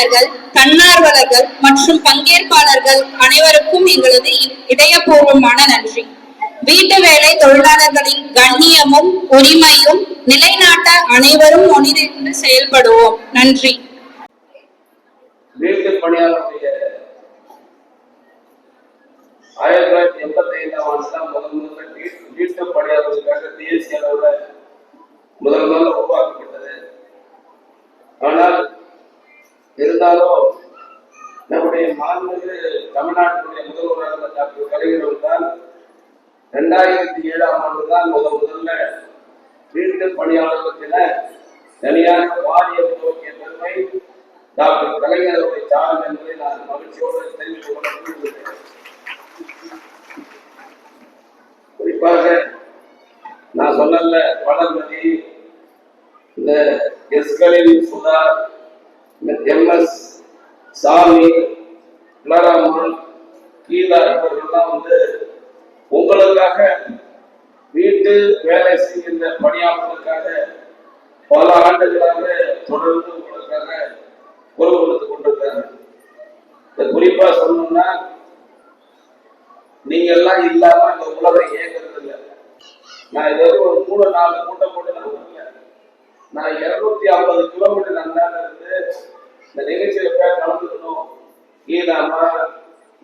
உறுப்பினர்கள் தன்னார்வலர்கள் மற்றும் பங்கேற்பாளர்கள் அனைவருக்கும் எங்களது இதயபூர்வமான நன்றி. வீட்டு வேலை தொழிலாளர்களின் கண்ணியமும் உரிமையும் நிலைநாட்ட அனைவரும் ஒன்றிணைந்து செயல்படுவோம். நன்றி. வீட்டு பணியாளருடைய ஆயிரத்தி தொள்ளாயிரத்தி எண்பத்தி ஐந்தாம் ஆண்டு தான் முதல் முதல்ல வீட்டு வீட்டு பணியாளர்களுக்காக தேசிய அளவில் முதல் முதல்ல உருவாக்கப்பட்டது. ஆனால் இருந்தாலும் நம்முடைய மாண்புமிகு தமிழ்நாட்டினுடைய முதல்வராக டாக்டர் கலைஞர் தான் ரெண்டாயிரத்தி ஏழாம் ஆண்டு தான் முதல் முதல்ல மீண்டும் பணியாளர்களுக்கென தனியாக வாரியம் துவக்கிய பெருமை டாக்டர் கலைஞர் அவருடைய சாரம் என்பதை நான் மகிழ்ச்சியோடு தெரிவித்துக் கொள்ள விரும்புகிறேன். குறிப்பாக நான் சொன்னல வளர்மதி இந்த எஸ்களின் சுதா எம்எஸ் சாமி இளராமன் கீதா இவர்கள்லாம் வந்து உங்களுக்காக வீட்டு வேலை செய்கின்ற பணியாளர்களுக்காக பல ஆண்டுகளாக தொடர்ந்து உங்களுக்காக குரல் கொடுத்து கொண்டிருக்காங்க இதை குறிப்பா சொல்லணும்னா நீங்க எல்லாம் இல்லாம இந்த உலகம் இயங்குறது இல்லை. நான் இது ஒரு மூணு நாலு கூட்டம் போட்டு நான் நான் இருநூத்தி ஐம்பது கிலோமீட்டர் அந்தாண்ட இருந்து இந்த நிகழ்ச்சியில போய் கலந்துக்கணும். ஈனாமா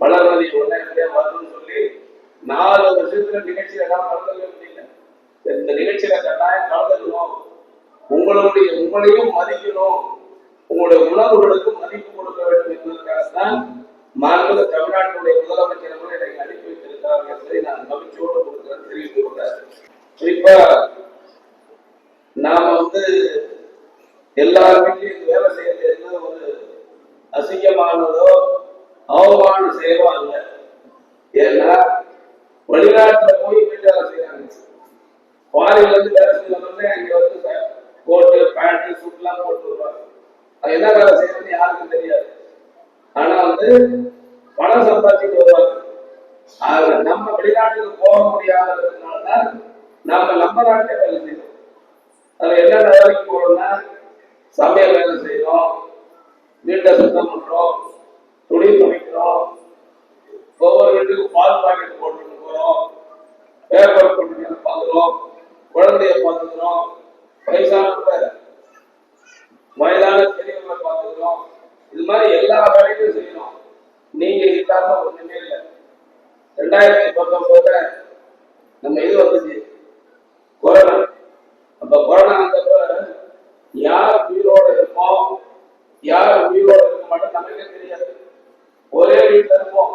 வளர்மதி உடனே வரணும்னு சொல்லி நாலு வருஷத்துல நிகழ்ச்சியில எல்லாம் கலந்துக்க முடியல. இந்த நிகழ்ச்சியில கட்டாயம் கலந்துக்கணும். உங்களுடைய உங்களையும் மதிக்கணும். உங்களுடைய உணவுகளுக்கு மதிப்பு கொடுக்க வேண்டும் என்பதற்காக என்பதற்காகத்தான் மாண்புக தமிழ்நாட்டினுடைய முதலமைச்சர் அவர்கள் எனக்கு அனுப்பி வைத்திருக்கிறார் என்பதை நான் மகிழ்ச்சியோடு கொடுக்கிறேன் தெரிவித்துக் கொண்டார் குறிப்பா நாம வந்து எல்லா வீட்லையும் வேலை செய்யறது என்ன ஒரு அசிங்கமானதோ அவமான செயலோ அல்ல. ஏன்னா வெளிநாட்டுல போய் வீட்டு வேலை செய்யறாங்க ஃபாரின்ல இருந்து வேலை செய்யறவங்க அங்க வந்து கோட்டு பேண்ட் சூட்லாம் போட்டு வருவாங்க. அது என்ன வேலை செய்யறதுன்னு யாருக்கும் தெரியாது. ஆனா வந்து பணம் சம்பாதிச்சுட்டு வருவாங்க. ஆக நம்ம வெளிநாட்டுக்கு போக முடியாததுனால நாம நம்ம நாட்டை வேலை செய்யணும் அதுல என்ன வேலைக்கு போறோம்னா சமையல் வேலை செய்யறோம் வீட்டை சுத்தம் பண்றோம். துணி துணிக்கிறோம் ஒவ்வொரு வீட்டுக்கும் பால் பாக்கெட் போட்டுட்டு போறோம். பேப்பர் போட்டு பார்க்கிறோம். குழந்தைய பார்த்துக்கிறோம். வயசானவங்க வயதான பெரியவங்களை பார்த்துக்கிறோம். இது மாதிரி எல்லா வேலையும் செய்யணும் நீங்க இல்லாம ஒண்ணுமே இல்லை. ரெண்டாயிரத்தி பத்தொன்பதுல நம்ம இது வந்துச்சு. கொரோனா. அப்ப கொரோனா வந்தப்ப யார் உயிரோட இருப்போம் யார் உயிரோட இருக்க மாட்டோம் நமக்கே தெரியாது ஒரே வீட்டுல இருப்போம்.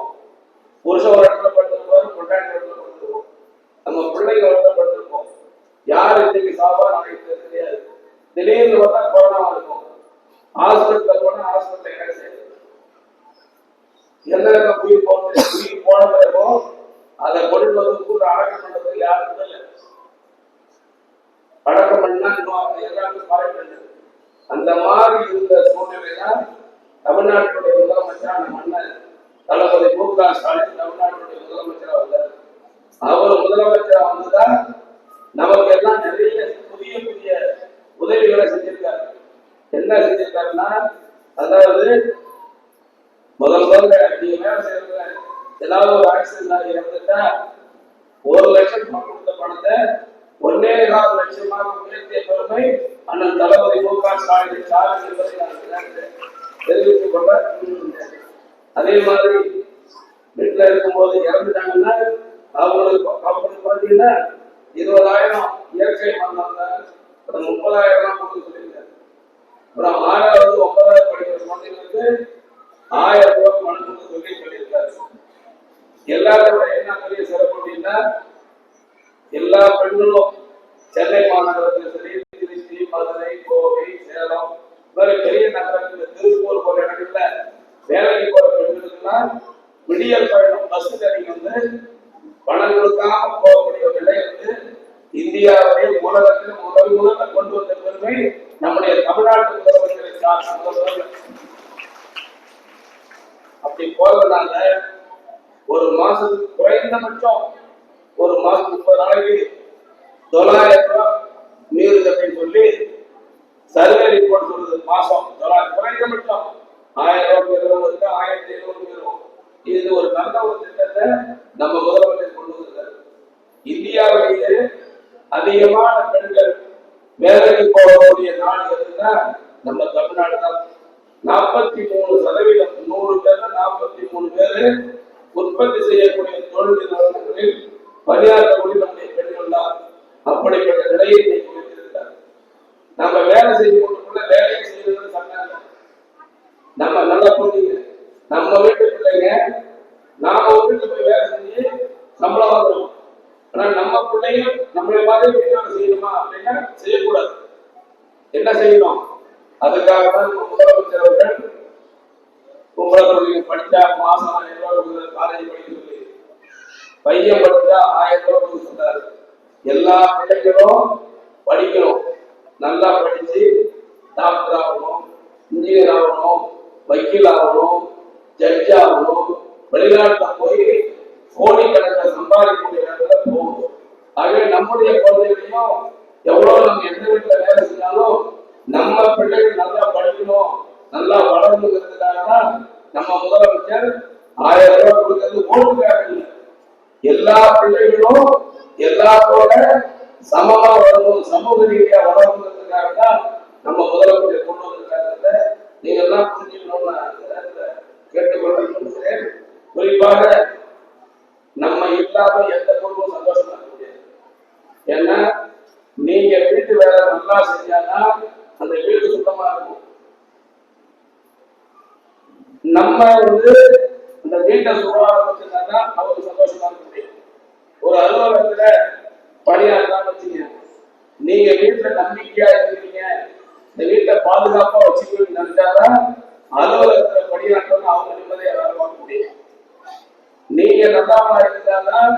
புருஷன் ஒரு இடத்துல படுத்திருப்போம் கொண்டாடி இடத்துல படுத்திருப்போம் நம்ம பிள்ளைங்க ஒரு இடத்துல படுத்திருப்போம் யார் இன்னைக்கு சாப்பாடு நமக்கு தெரியாது திடீர்னு பார்த்தா கொரோனா இருக்கும் ஹாஸ்பிட்டல்ல போனா ஹாஸ்பிட்டல் என்ன செய்யுது எந்த உயிர் போனது? உயிர் போன பிறகும் அதை கொண்டு வந்து கூட அடக்கம் பண்றது யாருக்கும் இல்லை. அடக்கம் பண்ணா இன்னும் எல்லாருக்கும் பாராட்டு அந்த மாதிரி இருந்த சூழ்நிலைதான் தமிழ்நாட்டுடைய முதலமைச்சரான மன்னர் தளபதி மு க ஸ்டாலின் தமிழ்நாட்டுடைய முதலமைச்சரா வந்தார். அவர் முதலமைச்சரா வந்துதான் நமக்கு எல்லாம் நிறைய புதிய புதிய உதவிகளை செஞ்சிருக்காரு. என்ன செஞ்சிருக்காருன்னா அதாவது முதல் முதல்ல நீங்க வேலை செய்யறதுல ஏதாவது ஒரு ஆக்சிடென்ட் இறந்துட்டா ஒரு லட்சம் ரூபாய் கொடுத்த பணத்தை ஒன்னே கால் லட்சமாக உயர்த்திய பெருமை அண்ணன் தளபதி மு க ஸ்டாலின் சார் என்பதை நான் தெரிவித்துக் கொள்ள அதே மாதிரி வீட்டுல இருக்கும்போது இறந்துட்டாங்கன்னா அவங்களுக்கு அவங்களுக்கு பார்த்தீங்கன்னா இருபதாயிரம் இயற்கை பண்ணாங்க அப்புறம் முப்பதாயிரம் கொடுக்க சொல்லியிருக்காரு. அப்புறம் ஆறாவது ஒன்பதாவது படிக்கிற குழந்தைங்களுக்கு ஆயிரம் ரூபாய் பணம் கொடுக்க சொல்லி சொல்லியிருக்காரு. எல்லாத்தோட என்ன பெரிய சிறப்பு அப்படின்னா எல்லா பெண்களும் சென்னை மாநகரத்தில் சரி திருச்சி மதுரை கோவை சேலம் இந்த மாதிரி பெரிய நகரத்தில் திருப்பூர் போற இடங்கள்ல வேலைக்கு போற பெண்களுக்குலாம் விடியல் பயணம் பஸ் நீங்க வந்து பணம் கொடுக்காம போகக்கூடிய நிலை வந்து இந்தியாவுடைய உலகத்தில் முதல் முதல்ல கொண்டு வந்த பெருமை நம்முடைய தமிழ்நாட்டு முதலமைச்சரை சார்ந்த அப்படி போறதுனால ஒரு மாசத்துக்கு குறைந்தபட்சம் ஒரு மாசத்துக்கு முப்பது நாளைக்கு தொள்ளாயிரம் ரூபாய் மீறுது அப்படின்னு சொல்லி சர்வே ரிப்போர்ட் சொல்றது மாசம் தொள்ளாயிரம் குறைஞ்ச மட்டும் ஆயிரம் ரூபாய் இருபது இருக்கு ஆயிரத்தி எழுநூறு பேரும் இது ஒரு நல்ல ஒரு திட்டத்தை நம்ம முதலமைச்சர் கொண்டு வந்திருக்காரு. இந்தியாவிலேயே அதிகமான பெண்கள் வேலைக்கு போகக்கூடிய நாடு எதுன்னா நம்ம தமிழ்நாடு தான். நாற்பத்தி மூணு சதவீதம் நூறு பேர் நாற்பத்தி மூணு பேரு உற்பத்தி செய்யக்கூடிய தொழில் நிறுவனங்களில் பணியாற்றக்கூடிய நம்முடைய பெண்கள் அப்படிப்பட்ட நிலையை வைத்திருக்கிறார் நம்ம வேலை செய்து கொண்டுக்குள்ள வேலையை செய்யணும்னு சட்டம் நம்ம நல்லா புரிஞ்சுங்க நம்ம வீட்டு பிள்ளைங்க. நாம வீட்டுக்கு போய் வேலை செஞ்சு சம்பளம் வாங்குறோம் ஆனா நம்ம பிள்ளைங்க நம்மளை மாதிரி வீட்டு செய்யணுமா? அப்படின்னா செய்யக்கூடாது. என்ன செய்யணும்? அதுக்காக தான் நம்ம முதலமைச்சர் அவர்கள் உங்களுக்கு நீங்க மாசம் ஆயிரம் ரூபாய் கொடுக்குறது காலேஜ் படிக்க சொல்லி பையன் ஆயிரம் ரூபாய் கொடுக்க சொன்னாரு எல்லா பிள்ளைகளும் படிக்கணும். நல்லா படிச்சு டாக்டர் ஆகணும் இன்ஜினியர் ஆகணும் வக்கீல் ஆகணும் ஜட்ஜ் ஆகணும். வெளிநாட்டுல போய் கோடிக்கணக்கில் சம்பாதிக்கக்கூடிய இடத்துல போகணும். ஆகவே நம்முடைய குழந்தைகளையும் எவ்வளவு நம்ம எந்த வீட்டுல வேலை செஞ்சாலும் நம்ம பிள்ளைகள் நல்லா படிக்கணும் நல்லா வளரணுங்கிறதுக்காக தான் நம்ம முதலமைச்சர் ஆயிரம் ரூபாய் கொடுக்கறது ஓட்டு எல்லா பிள்ளைகளும் எல்லாத்தோட சமமா வரணும் சமூக ரீதியா வளரணுங்கிறதுக்காக தான் நம்ம முதலமைச்சர் கொண்டு வந்திருக்காங்க நீங்க எல்லாம் புரிஞ்சுக்கணும்னு நான் கேட்டுக்கொள்ள குறிப்பாக நம்ம இல்லாம எந்த குடும்பம் சந்தோஷமா இருக்க முடியாது. ஏன்னா நீங்க வீட்டு வேலை நல்லா செஞ்சாதான் அந்த வீடு சுத்தமா இருக்கும். நம்ம வந்து அந்த வீட்டை சுகாதாரம் வச்சிருந்தாதான் அவங்க சந்தோஷமா இருக்க முடியும் அலுவலகத்துல பணியாற்றாம வச்சுங்க. நீங்க வீட்டுல நம்பிக்கையா இருக்கிறீங்க இந்த வீட்டை பாதுகாப்பா வச்சுக்கணும்னு நினைச்சாதான் அலுவலகத்துல பணியாற்றணும் அவங்க நிம்மதியா வேலை பார்க்க முடியும். நீங்க நல்லாமா இருந்தாதான்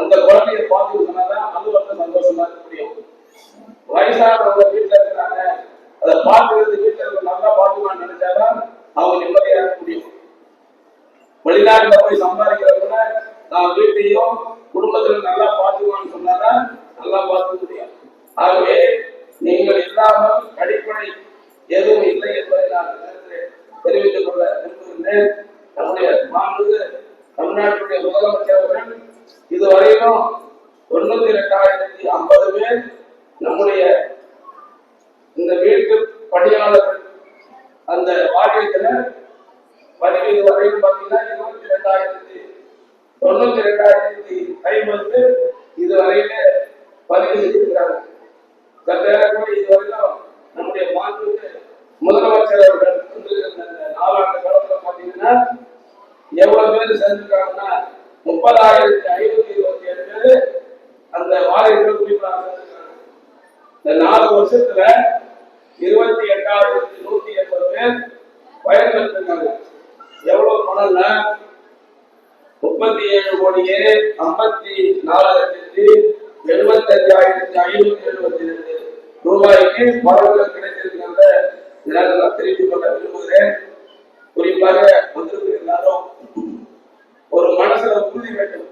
அந்த குழந்தைய பார்த்து சொன்னாதான் சந்தோஷமா இருக்க முடியும். வயசானவங்க வீட்டுல இருக்கிறாங்க. அதை பார்க்கறது வீட்டுல இருக்க நல்லா பார்த்துக்கணும்னு நினைச்சாதான் அவங்க நிம்மதியா இருக்க முடியும். வெளிநாட்டுல போய் சம்பாதிக்கிறவங்க நான் வீட்டையும் குடும்பத்துல நல்லா பார்த்துக்கணும்னு சொன்னாதான் நல்லா பார்த்துக்க முடியும். ஆகவே நீங்கள் இல்லாமல் அடிப்படை எதுவும் இல்லை என்பதை நான் இந்த நேரத்திலே தெரிவித்துக் கொள்ள விரும்புகின்றேன் நம்முடைய மாண்புக்கு தமிழ்நாட்டுடைய முதலமைச்சர் அவர்கள் இதுவரையிலும் தொண்ணூத்தி ரெண்டாயிரத்தி ஐம்பது பேர் நம்முடைய இந்த வீட்டு பணியாளர்கள் அந்த வாரியத்துல பதிவு இதுவரையும் பார்த்தீங்கன்னா இருபத்தி ரெண்டாயிரத்தி தொண்ணூத்தி ரெண்டாயிரத்தி ஐம்பது இதுவரையில பதிவு செஞ்சிருக்கிறாங்க கூட இதுவரையிலும் நம்முடைய மாண்புக்கு முதலமைச்சர் அவர்கள் நாலாண்டு காலத்துல பாத்தீங்கன்னா எவ்வளவு பேர் சேர்ந்திருக்காங்கன்னா முப்பதாயிரத்தி ஐநூத்தி இருபத்தி ஏழு பேர் அந்த வாரியத்தில் குறிப்பாக இந்த நாலு வருஷத்துல இருபத்தி எட்டாயிரத்தி முப்பத்தி ஏழு கோடியே ஐம்பத்தி நாலு லட்சத்தி எழுபத்தி அஞ்சாயிரத்தி ஐநூத்தி எழுபத்தி ரெண்டு ரூபாய்க்கு வரவுகள் கிடைத்திருக்கிறத நான் தெரிவித்துக் கொள்ள விரும்புகிறேன். குறிப்பாக வந்திருக்கிற எல்லாரும் ஒரு மனசுல உறுதி வேண்டும்.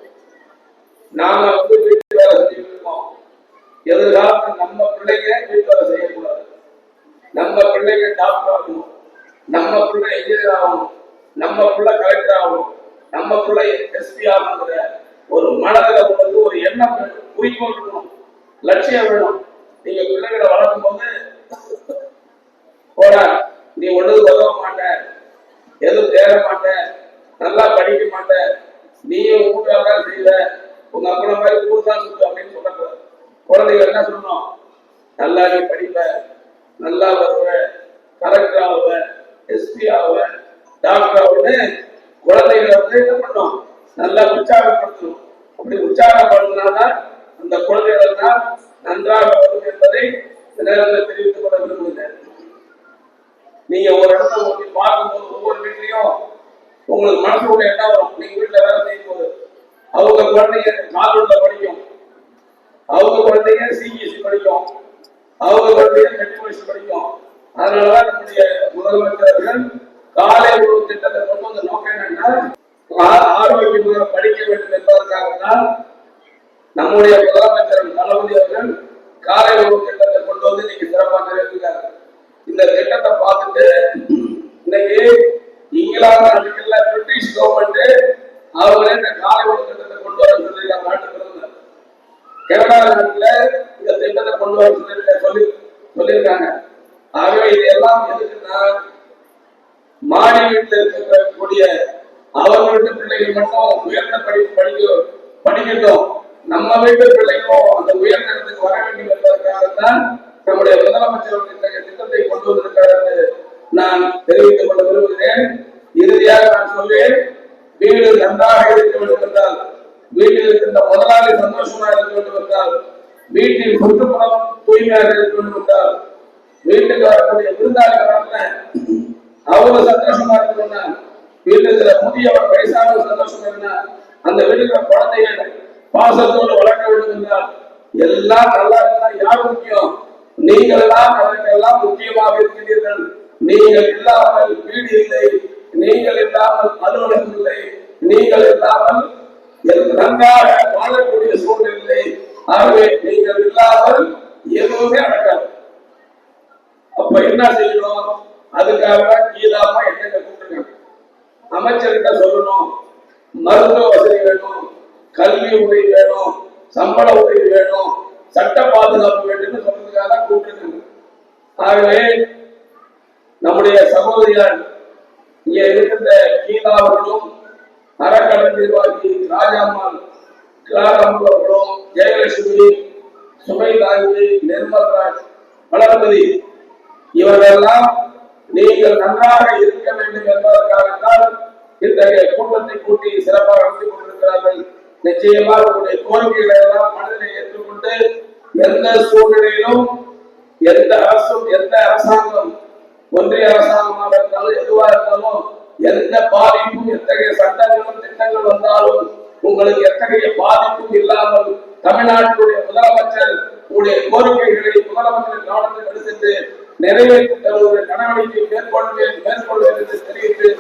நாம வந்து வீட்டு வேலை செஞ்சுட்டு எதிர்காலத்தில் நம்ம பிள்ளைங்க வீட்டு வேலை செய்யக்கூடாது. நம்ம பிள்ளைங்க டாக்டர் ஆகணும். நம்ம பிள்ளை இன்ஜினியர் ஆகணும். நம்ம பிள்ளை கலெக்டர் ஆகணும். நம்ம பிள்ளை எஸ்பி ஆகணுங்கிற ஒரு மனதில் உங்களுக்கு ஒரு எண்ணம் வேணும் குறிக்கோள் வேணும் லட்சியம் வேணும். நீங்க பிள்ளைகளை வளர்க்கும் போது போட நீ ஒண்ணுக்கு உதவ மாட்ட எதுவும் தேட மாட்ட நல்லா படிக்க மாட்ட நீயும் வீட்டாக செய்யல உங்க அப்பனை மாதிரி கூடுதா சொல்லு அப்படின்னு சொல்லக்கூடாது குழந்தைகள் என்ன சொல்லணும்? நல்லா நீ படிப்ப நல்லா வருவ கலெக்டர் ஆகுவ எஸ்பி ஆகுவ டாக்டர் ஆகுன்னு குழந்தைகளை வந்து என்ன பண்ணும்? நல்லா உற்சாகப்படுத்தணும் அப்படி உற்சாகப்படுத்தினால்தான் அந்த குழந்தைகள் தான் நன்றாக வரும் என்பதை இந்த நேரத்தில் தெரிவித்துக் கொள்ள விரும்புகிறேன். நீங்க ஒரு இடத்துல போய் பார்க்கும்போது ஒவ்வொரு வீட்லயும் உங்களுக்கு மனசுக்குள்ள என்ன வரும். நீங்க வீட்டுல வேலை செய்யும் போது அவங்க குழந்தைங்க காலூர்ல படிக்கும். அவங்க குழந்தைங்க சிபிஎஸ்சி படிக்கும். அவங்க குழந்தைங்க மெட்ரிகுலேஷன் படிக்கும். அதனாலதான் நம்முடைய முதலமைச்சர்கள் காலை உணவு திட்டத்தை கொண்டு வந்த நோக்கம் என்னன்னா ஆரோக்கியமாக படிக்க வேண்டும் என்பதற்காக தான் நம்முடைய முதலமைச்சர் தளபதி அவர்கள் காலை உணவு திட்டத்தை கொண்டு வந்து இன்னைக்கு சிறப்பாக நிறைவேற்றிருக்காங்க இந்த திட்டத்தை பார்த்துட்டு இன்னைக்கு இங்கிலாந்து நாட்டுகள்ல பிரிட்டிஷ் கவர்மெண்ட் அவங்களே இந்த காலை உணவு திட்டத்தை கொண்டு வர சொல்லி நாட்டு பிரதமர். கனடா நாட்டுல இந்த திட்டத்தை பண்ணியிருக்காங்க ஆகவே இதெல்லாம் எதுக்குன்னா மாடி வீட்டில் இருக்கக்கூடிய அவர்களுக்கு பிள்ளைகள் மட்டும் உயர்ந்த படிப்பு படிக்க படிக்கட்டும். நம்ம வீட்டு பிள்ளைகளும் அந்த உயர்ந்த இடத்துக்கு வர வேண்டும் என்பதற்காகத்தான் நம்முடைய முதலமைச்சர் அவர்கள் திட்டத்தை கொண்டு வந்திருக்கிறார் என்று நான் தெரிவித்துக் கொள்ள விரும்புகிறேன். இறுதியாக நான் சொல்வேன் வீடு நன்றாக இருக்க வேண்டும் என்றால் வீட்டில் இருக்கின்ற முதலாளி சந்தோஷமாக இருக்க வேண்டும் என்றால் வீட்டில் சுற்றுப்புறம் தூய்மையாக இருக்க வேண்டும் என்றால் வீட்டுக்கு வரக்கூடிய விருந்தாளிகள் அவங்க சந்தோஷமா இருக்கணும்னா வீட்டுல முதியவர் வயசானவர் சந்தோஷமா இருந்தா அந்த வீட்டுல குழந்தைகள் பாசத்தோடு வளர்க்க வேண்டும் என்றால் எல்லாம் நல்லா இருந்தா யார் முக்கியம்? நீங்கள் எல்லாம் அதற்கெல்லாம் முக்கியமாக இருக்கிறீர்கள் நீங்கள் இல்லாமல் வீடு இல்லை. நீங்கள் இல்லாமல் அலுவலகம் இல்லை. நீங்கள் இல்லாமல் எல்~ நன்றாக வாழக்கூடிய சூழ்நிலை ஆகவே நீங்கள் இல்லாமல் எதுவுமே நடக்காது. அப்ப என்ன செய்யணும்? அதுக்காக தான் கீழாம என்னங்க கூப்பிட்டுருக்காங்க? அமைச்சர்கிட்ட சொல்லணும் மருத்துவ வசதி வேணும் கல்வி உதவி வேணும் சம்பள உதவி வேணும் சட்ட பாதுகாப்பு வேண்டும்னு சொல்றதுக்காக தான் கூப்பிட்டுருக்காங்க. ஆகவே நம்முடைய சகோதரியார் இங்க இருக்கின்ற கீதா அவர்களும் அறக்கடன் நிர்வாகி ராஜாம்மாள் கிளாரம்பு அவர்களும் ஜெயலட்சுமி சுமைதாங்கி நிர்மல்ராஜ் வளர்மதி எல்லாம் நீங்கள் நன்றாக இருக்க வேண்டும் என்பதற்காகத்தான் இத்தகைய கூட்டத்தை கூட்டி சிறப்பாக நடத்தி கொண்டிருக்கிறார்கள். நிச்சயமாக உங்களுடைய கோரிக்கைகளை எல்லாம் மனதிலே ஏற்றுக்கொண்டு எந்த சூழ்நிலையிலும் எந்த அரசும் எந்த அரசாங்கம் ஒன்றிய அரசாங்கமாக இருந்தாலும் எதுவா இருந்தாலும் எந்த பாதிப்பும் எத்தகைய சட்டங்களும் திட்டங்கள் வந்தாலும் உங்களுக்கு எத்தகைய பாதிப்பும் இல்லாமல் தமிழ்நாட்டுடைய முதலமைச்சர் உங்களுடைய கோரிக்கைகளை முதலமைச்சர் கவனத்தில் எடுத்துட்டு நிறைவேற்ற ஒரு நடவடிக்கை மேற்கொள்வேன் மேற்கொள்வேன் என்று தெரிவித்து